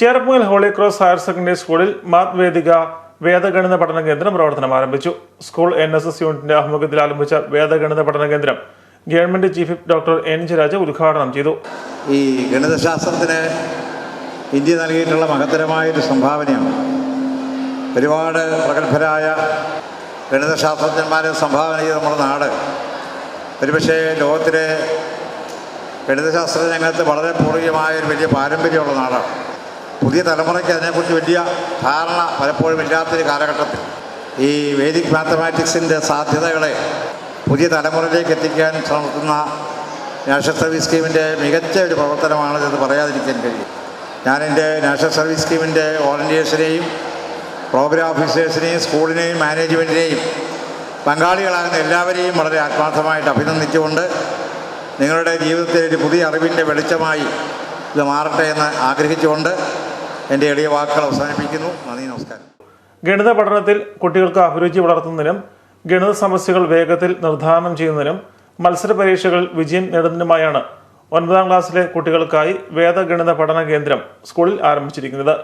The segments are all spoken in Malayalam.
Cherpunkal Holy Cross higher secondary സ്കൂളിൽ മാത് വേദിക വേദഗണിത പഠന കേന്ദ്രം പ്രവർത്തനം ആരംഭിച്ചു. സ്കൂൾ എൻ എസ് എസ് യൂണിറ്റിന്റെ ആഭിമുഖ്യത്തിൽ ആരംഭിച്ച വേദഗണിത പഠന കേന്ദ്രം government chief doctor N Jayaraja ഉദ്ഘാടനം ചെയ്തു. ഈ ഗണിതശാസ്ത്രത്തിന് ഇന്ത്യ നൽകിയിട്ടുള്ള മഹത്തരമായൊരു സംഭാവനയാണ്. ഒരുപാട് പ്രഗത്ഭരായ ഗണിതശാസ്ത്രജ്ഞന്മാരെ സംഭാവന ചെയ്ത നമ്മുടെ നാട്. ഒരുപക്ഷെ ലോകത്തിലെ ഗണിതശാസ്ത്ര രംഗത്ത് വളരെ പൂർവികമായ ഒരു വലിയ പാരമ്പര്യമുള്ള നാടാണ്. പുതിയ തലമുറയ്ക്ക് അതിനെക്കുറിച്ച് വലിയ ധാരണ പലപ്പോഴും ഇല്ലാത്തൊരു കാലഘട്ടത്തിൽ. ഈ വേദിക് മാത്തമാറ്റിക്സിന്റെ സാധ്യതകളെ പുതിയ തലമുറയിലേക്ക് എത്തിക്കാൻ ശ്രമിക്കുന്ന നാഷണൽ സർവീസ് സ്കീമിന്റെ മികച്ച ഒരു പ്രവർത്തനമാണ് എന്ന് പറയാതിരിക്കാൻ കഴിയും. ഞാനെന്റെ നാഷണൽ സർവീസ് സ്കീമിന്റെ വോളണ്ടിയേഴ്സിനെയും പ്രോഗ്രാം ഓഫീസേഴ്സിനെയും സ്കൂളിനെയും മാനേജ്മെന്റിനെയും പങ്കാളികളാകുന്ന എല്ലാവരെയും വളരെ ആത്മാർത്ഥമായിട്ട് അഭിനന്ദിച്ചുകൊണ്ട് നിങ്ങളുടെ ജീവിതത്തിൽ ഒരു പുതിയ അറിവിന്റെ വെളിച്ചമായി ഇത് മാറട്ടെ എന്ന് ആഗ്രഹിച്ചുകൊണ്ട് എന്റെ എളിയ വാക്കുകൾ അവസാനിപ്പിക്കുന്നു. നന്ദി നമസ്കാരം. ഗണിത പഠനത്തിൽ കുട്ടികൾക്ക് അഭിരുചി വളർത്തുന്നതിനും ഗണിത സമസ്യകൾ വേഗത്തിൽ നിർദ്ധാരണം ചെയ്യുന്നതിനും മത്സര പരീക്ഷകളിൽ വിജയം നേടുന്നതിനുമായാണ് ഒൻപതാം ക്ലാസ്സിലെ കുട്ടികൾക്കായി വേദഗണിത പഠന കേന്ദ്രം സ്കൂളിൽ ആരംഭിച്ചിരിക്കുന്നത്.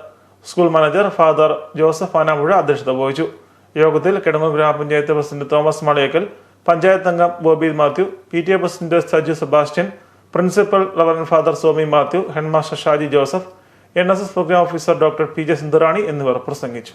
School manager father Joseph Anamuzha അധ്യക്ഷത വഹിച്ചു. യോഗത്തിൽ കിടങ്ങൂർ ഗ്രാമപഞ്ചായത്ത് പ്രസിഡന്റ് തോമസ് മളയക്കൽ പഞ്ചായത്ത് അംഗം Bobby Mathew P T A president Saju Sebastian principal reverend father Somi Mathew headmaster Shaji Joseph N S S programme officer doctor P J Sundarani എന്നിവർ പ്രസംഗിച്ചു